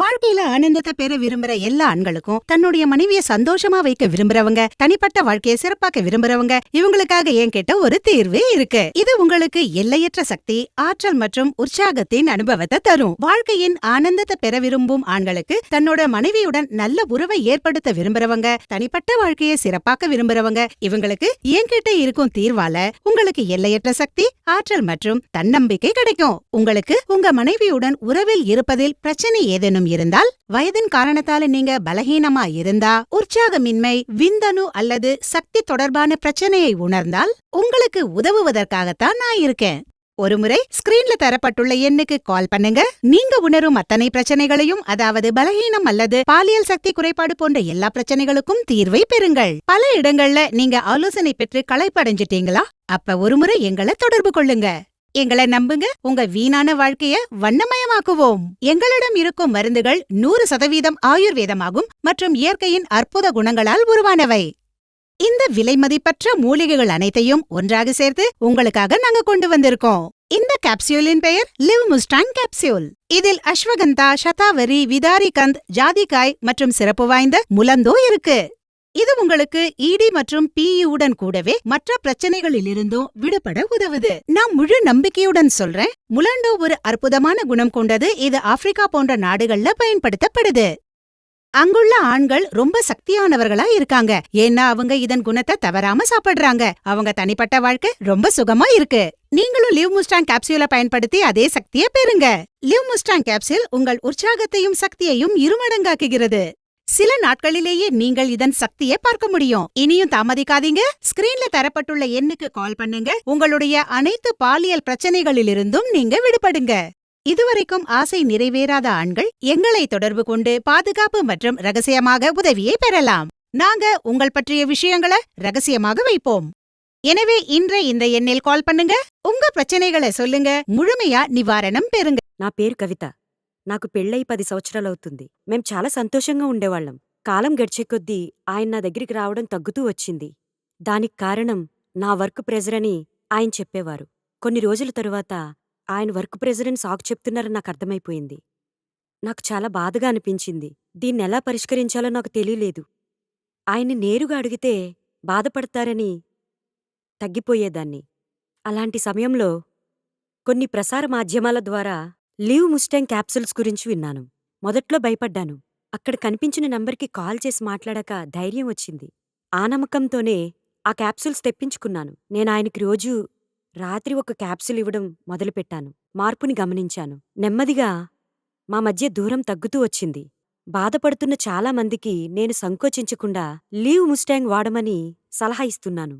வாழ்க்கையில ஆனந்தத்தை பெற விரும்புற எல்லா ஆண்களுக்கும் தன்னுடைய மனைவிய சந்தோஷமா வைக்க விரும்புறவங்க தனிப்பட்ட வாழ்க்கையை சிறப்பாக்க விரும்புறவங்க இவங்களுக்காக என்கிட்ட ஒரு தீர்வு இருக்கு. இது உங்களுக்கு எல்லையற்ற சக்தி ஆற்றல் மற்றும் உற்சாகத்தின் அனுபவத்தை தரும். வாழ்க்கையின் ஆனந்தத்தை பெற விரும்பும் ஆண்களுக்கு தன்னோட மனைவியுடன் நல்ல உறவை ஏற்படுத்த விரும்புறவங்க தனிப்பட்ட வாழ்க்கையை சிறப்பாக்க விரும்புறவங்க இவங்களுக்கு என்கிட்ட இருக்கும் தீர்வால உங்களுக்கு எல்லையற்ற சக்தி ஆற்றல் மற்றும் தன்னம்பிக்கை கிடைக்கும். உங்களுக்கு உங்க மனைவியுடன் உறவில் இருப்பதில் பிரச்சனை ஏதேனும் இருந்தால் வயதின் காரணத்தால நீங்க பலகீனமா இருந்தா உற்சாகமின்மை விந்தணு அல்லது சக்தி தொடர்பான பிரச்சனையை உணர்ந்தால் உங்களுக்கு உதவுவதற்காகத்தான் நான் இருக்கேன். ஒருமுறை ஸ்கிரீன்ல தரப்பட்டுள்ள எண்ணுக்கு கால் பண்ணுங்க. நீங்க உணரும் அத்தனை பிரச்சனைகளையும் அதாவது பலகீனம் அல்லது பாலியல் சக்தி குறைபாடு போன்ற எல்லா பிரச்சனைகளுக்கும் தீர்வை பெறுங்கள். பல இடங்கள்ல நீங்க ஆலோசனை பெற்று களைப்படைஞ்சிட்டீங்களா? அப்ப ஒருமுறை எங்களை தொடர்பு கொள்ளுங்க. எங்களை நம்புங்க. உங்க வீணான வாழ்க்கைய வண்ணமயமாக்குவோம். எங்களிடம் இருக்கும் மருந்துகள் நூறு சதவீதம் ஆயுர்வேதமாகும் மற்றும் இயற்கையின் அற்புத குணங்களால் உருவானவை. இந்த விலைமதிப்பற்ற மூலிகைகள் அனைத்தையும் ஒன்றாக சேர்த்து உங்களுக்காக நாங்க கொண்டு வந்திருக்கோம். இந்த கேப்சியூலின் பெயர் லிவ் முஸ்டாங் கேப்சியூல் இதில் அஸ்வகந்தா சதாவரி விதாரிகந்த் ஜாதிகாய் மற்றும் சிறப்பு வாய்ந்த முலந்தோ இருக்கு. இது உங்களுக்கு இடி மற்றும் பிஇ-உடன் கூடவே மற்ற பிரச்சனைகளிலிருந்தும் விடுபட உதவுது. நான் முழு நம்பிக்கையுடன் சொல்றேன். முலாண்டோ ஒரு அற்புதமான குணம் கொண்டது. இது ஆப்பிரிக்கா போன்ற நாடுகள்ல பயன்படுத்தப்படுது. அங்குள்ள ஆண்கள் ரொம்ப சக்தியானவர்களா இருக்காங்க. ஏன்னா அவங்க இதன் குணத்தை தவறாம சாப்பிடுறாங்க. அவங்க தனிப்பட்ட வாழ்க்கை ரொம்ப சுகமா இருக்கு. நீங்களும் லிவ் முஸ்டாங் கேப்சியூல பயன்படுத்தி அதே சக்தியை பெறுங்க. லிவ் முஸ்டாங் கேப்சியூல் உங்கள் உற்சாகத்தையும் சக்தியையும் இருமடங்காக்குகிறது. சில நாட்களிலேயே நீங்கள் இதன் சக்தியை பார்க்க முடியும். இனியும் தாமதிக்காதீங்க. ஸ்கிரீன்ல தரப்பட்டுள்ள எண்ணுக்கு கால் பண்ணுங்க. உங்களுடைய அனைத்து பாலியல் பிரச்சனைகளிலிருந்தும் நீங்க விடுபடுங்க. இதுவரைக்கும் ஆசை நிறைவேறாத ஆண்கள் எங்களை தொடர்பு கொண்டு பாதுகாப்பு மற்றும் ரகசியமாக உதவியை பெறலாம். நாங்க உங்கள் பற்றிய விஷயங்களை ரகசியமாக வைப்போம். எனவே இன்றை இந்த எண்ணில் கால் பண்ணுங்க. உங்க பிரச்சனைகளை சொல்லுங்க. முழுமையா நிவாரணம் பெறுங்க. நான் பேர் கவிதா. నాకు పెళ్ళై పది సంవత్సరాలవుతుంది. మేం చాలా సంతోషంగా ఉండేవాళ్ళం. కాలం గడిచే కొద్దీ ఆయన నా దగ్గరికి రావడం తగ్గుతూ వచ్చింది. దానికి కారణం నా వర్క్ ప్రెజర్ అని ఆయన చెప్పేవారు. కొన్ని రోజుల తరువాత ఆయన వర్క్ ప్రెజర్ సాకు చెప్తున్నారని నాకు అర్థమైపోయింది. నాకు చాలా బాధగా అనిపించింది. దీన్నెలా పరిష్కరించాలో నాకు తెలియలేదు. ఆయన్ని నేరుగా అడిగితే బాధపడతారని తగ్గిపోయేదాన్ని. అలాంటి సమయంలో కొన్ని ప్రసార మాధ్యమాల ద్వారా లీవ్ ముస్టాంగ్ క్యాప్సూల్స్ గురించి విన్నాను. మొదట్లో భయపడ్డాను. అక్కడ కనిపించిన నంబర్కి కాల్ చేసి మాట్లాడాక ధైర్యం వచ్చింది. ఆ నమ్మకంతోనే ఆ క్యాప్సూల్స్ తెప్పించుకున్నాను. నేను ఆయనకి రోజూ రాత్రి ఒక క్యాప్సూల్ ఇవ్వడం మొదలుపెట్టాను. మార్పుని గమనించాను. నెమ్మదిగా మా మధ్య దూరం తగ్గుతూ వచ్చింది. బాధపడుతున్న చాలా మందికి నేను సంకోచించకుండా లీవ్ ముస్టాంగ్ వాడమని సలహా ఇస్తున్నాను.